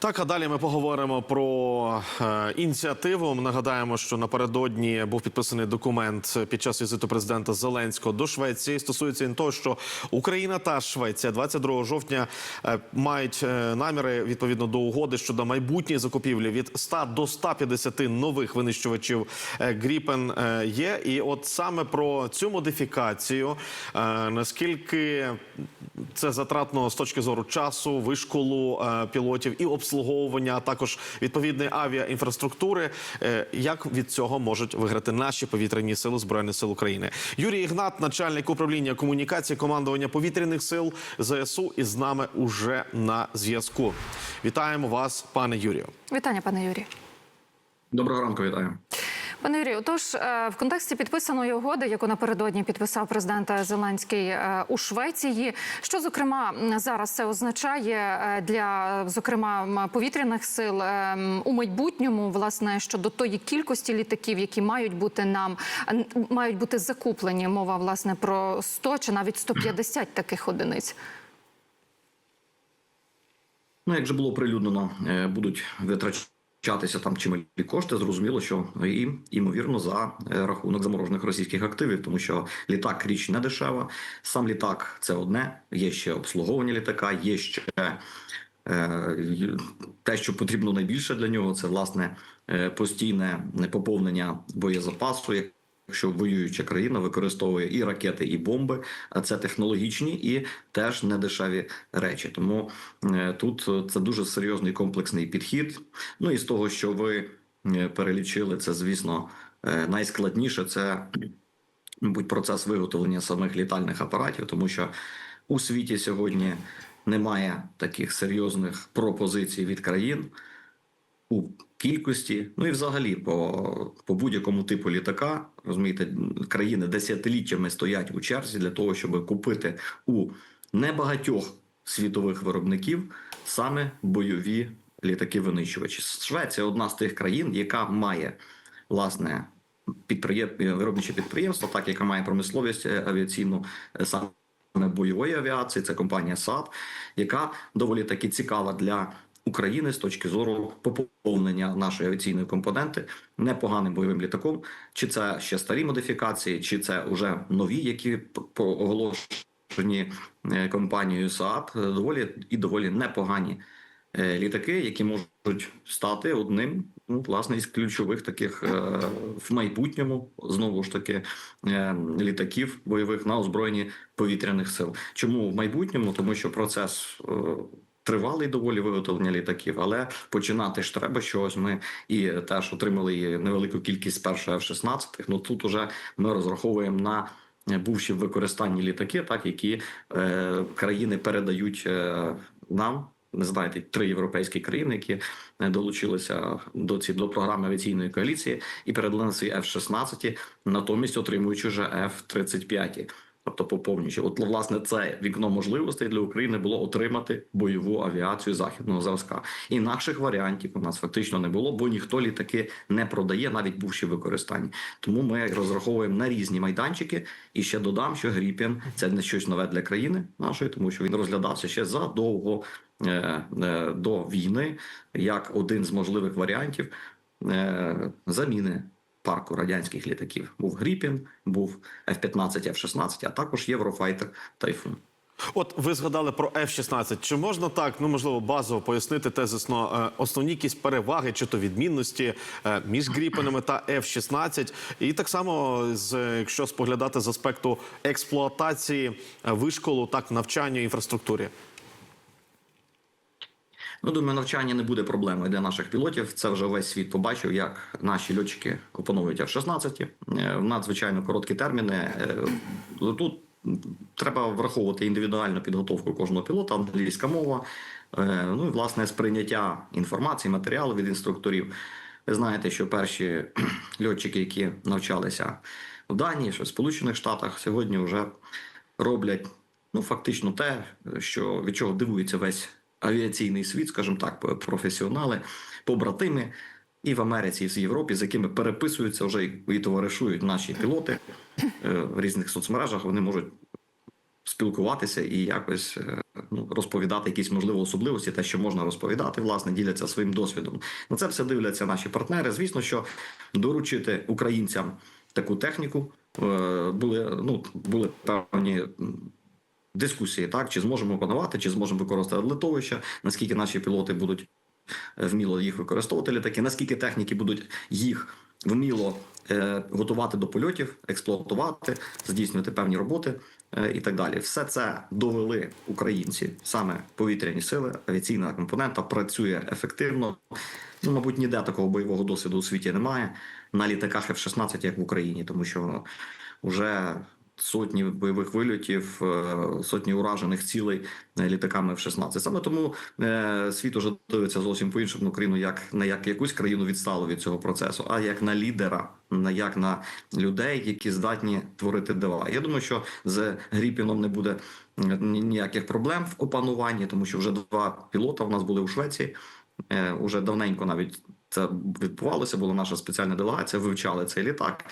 Так, а далі ми поговоримо про е, ініціативу. Ми нагадаємо, що напередодні був підписаний документ під час візиту президента Зеленського до Швеції. Стосується він того, що Україна та Швеція 22 жовтня е, мають е, наміри відповідно до угоди щодо майбутньої закупівлі від 100 до 150 нових винищувачів е, Гріпен е, є. І от саме про цю модифікацію, е, наскільки це затратно з точки зору часу, вишколу е, пілотів і обслуговування, а також відповідної авіаінфраструктури. Е, як від цього можуть виграти наші повітряні сили збройних сил України? Юрій Ігнат, начальник управління комунікації командування повітряних сил ЗСУ, із нами уже на зв'язку. Вітаємо вас, пане Юрію. Вітання, пане Юрію. Доброго ранку, вітаю. Пане Юрію, отож, е, в контексті підписаної угоди, яку напередодні підписав президент Зеленський е, у Швеції, що зокрема зараз це означає е, для зокрема повітряних сил е, у майбутньому, власне, щодо тої кількості літаків, які мають бути нам мають бути закуплені. Мова власне про 100 чи навіть 150 таких одиниць. Ну, як же було прилюднено, е, будуть витрачатися там чималі кошти. Зрозуміло, що і ймовірно за е, рахунок заморожених російських активів, тому що літак річ не дешева. Сам літак це одне. Є ще обслуговування літака, є ще. е, Те, що потрібно найбільше для нього, це власне е, постійне поповнення боєзапасу. Якщо воююча країна використовує і ракети, і бомби, а це технологічні і теж недешеві речі. Тому е, тут е, це дуже серйозний комплексний підхід. Ну і з того, що ви е, перелічили, це звісно найскладніше це мабуть процес виготовлення самих літальних апаратів, тому що у світі сьогодні немає таких серйозних пропозицій від країн у кількості, ну і взагалі по, по будь-якому типу літака, розумієте, країни десятиліттями стоять у черзі для того, щоб купити у небагатьох світових виробників саме бойові літаки-винищувачі. Швеція одна з тих країн, яка має власне підприєм... виробниче підприємство, так яка має промисловість е, авіаційну е, саме бойової авіації. Це компанія САП, яка доволі таки цікава для України з точки зору поповнення нашої авіаційної компоненти непоганим бойовим літаком. Чи це ще старі модифікації, чи це вже нові, які оголошені е, компанією САП, е, доволі і доволі непогані е, літаки, які можуть стати одним ну, власне із ключових таких в майбутньому знову ж таки літаків бойових на озброєнні повітряних сил. Чому в майбутньому? Тому що процес. Е, Тривалий доволі виготовлення літаків, але починати ж треба щось. Ми і теж отримали невелику кількість першого F-16. Ну тут уже ми розраховуємо на бувші в використанні літаки, так які е, країни передають е, нам. Не знаєте, три європейські країни, які е, долучилися до ці до програми авіаційної коаліції і передали на свої F-16, натомість отримуючи вже F-35. Тобто поповнюючи, от власне це вікно можливостей для України було отримати бойову авіацію західного зразка. Інакших варіантів у нас фактично не було, бо ніхто літаки не продає, навіть бувши в використанні. Тому ми розраховуємо на різні майданчики. І ще додам, що Гріпін це не щось нове для країни нашої, тому що він розглядався ще задовго е, е, до війни як один з можливих варіантів е, заміни парку радянських літаків. Був Гріпін, був F-15, F-16, а також Єврофайтер Тайфун. От ви згадали про F-16. Чи можна так, ну можливо, базово пояснити тезисно е, основні якісь переваги чи то відмінності е, між Гріпенами та F-16? І так само, з якщо споглядати з аспекту експлуатації е, вишколу, так навчання інфраструктурі. Ну, думаю, навчання не буде проблемою для наших пілотів. Це вже весь світ побачив, як наші льотчики опановують F-16 е, в надзвичайно короткі терміни. Е, Тут треба враховувати індивідуальну підготовку кожного пілота, англійська мова, е, ну і власне сприйняття інформації, матеріалу від інструкторів. Ви знаєте, що перші льотчики, які навчалися в Данії, що в Сполучених Штатах, сьогодні вже роблять ну фактично те, що від чого дивується весь авіаційний світ, скажімо так, професіонали, побратими і в Америці, і в Європі, з якими переписуються вже і- товаришують наші пілоти е, в різних соцмережах. Вони можуть спілкуватися і якось е, ну, розповідати якісь можливо особливості, те, що можна розповідати, власне, діляться своїм досвідом. На це все дивляться наші партнери. Звісно, що доручити українцям таку техніку е, були ну були певні. Дискусії, так? Чи зможемо опанувати, чи зможемо використати литовища, наскільки наші пілоти будуть е, вміло їх використовувати літаки, наскільки техніки будуть їх вміло е, готувати до польотів, експлуатувати, здійснювати певні роботи е, і так далі. Все це довели українці, саме повітряні сили, авіаційна компонента працює ефективно. Ну, мабуть, ніде такого бойового досвіду у світі немає. На літаках F-16, як в Україні, тому що вже сотні бойових вильотів, е, сотні уражених цілей е, літаками F-16. Саме тому е, світ уже дивиться зовсім по іншому на Україну, як не як якусь країну відсталу від цього процесу, а як на лідера, на як на людей, які здатні творити дива. Я думаю, що з Гріпіном не буде ніяких проблем в опануванні, тому що вже два пілота в нас були у Швеції. Уже давненько навіть це відбувалося. Була наша спеціальна делегація, вивчали цей літак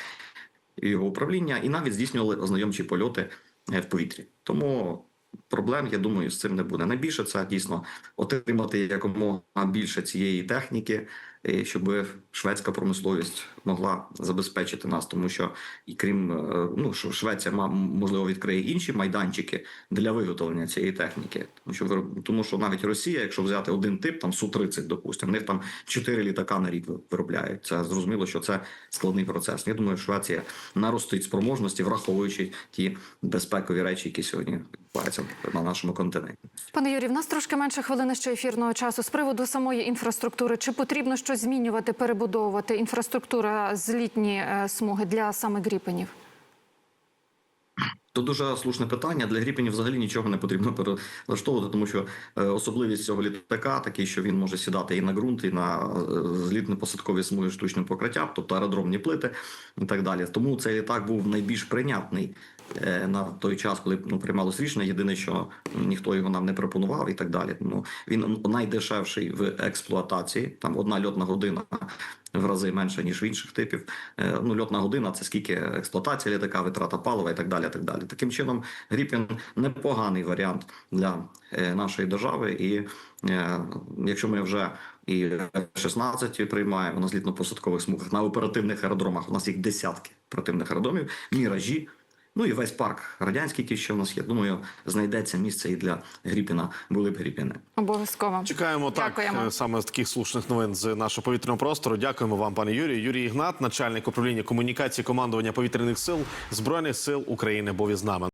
його управління, і навіть здійснювали ознайомчі польоти е, в повітрі. Тому проблем, я думаю, з цим не буде. Найбільше це дійсно отримати якомога більше цієї техніки, е, щоб шведська промисловість могла забезпечити нас, тому що і крім е, ну Ш- Швеція можливо відкриє інші майданчики для виготовлення цієї техніки, тому що тому що навіть Росія, якщо взяти один тип, там су 30 допустимо, в них там 4 літака на рік виробляють. Це зрозуміло, що це складний процес. Я думаю, Швеція наростить спроможності, враховуючи ті безпекові речі, які сьогодні відбуваються на нашому континенті. Пане Юрій, в нас трошки менше хвилини ще ефірного часу. З приводу самої інфраструктури, чи потрібно щось змінювати, перебудовувати інфраструктура злітні е, смуги для саме гріпенів? То дуже слушне питання. Для Гріпенів взагалі нічого не потрібно перелаштовувати, тому що е, особливість цього літака такий, що він може сідати і на ґрунт, і на е, злітно-посадкові смуги з штучним покриттям, тобто аеродромні плити і так далі. Тому цей літак був найбільш прийнятний на той час, коли ну, приймалось рішення. Єдине, що ніхто його нам не пропонував і так далі. Ну він найдешевший в експлуатації. Там одна льотна година в рази менше ніж в інших типів. Е, Ну, льотна година це скільки експлуатація літака, витрата палива і так далі. Так далі. Таким чином, Гріпін непоганий варіант для е, нашої держави. І е, якщо ми вже і 16 приймаємо на злітно-посадкових смугах на оперативних аеродромах, у нас їх десятки оперативних аеродромів, міражі. Ну і весь парк радянський, який ще в нас є. Думаю, знайдеться місце і для Гріпіна були б Гріпіни. Обов'язково. Чекаємо так Дякуємо. так саме з таких слушних новин з нашого повітряного простору. Дякуємо вам, пане Юрію. Юрій Ігнат, начальник управління комунікації командування повітряних сил збройних сил України, був із нами.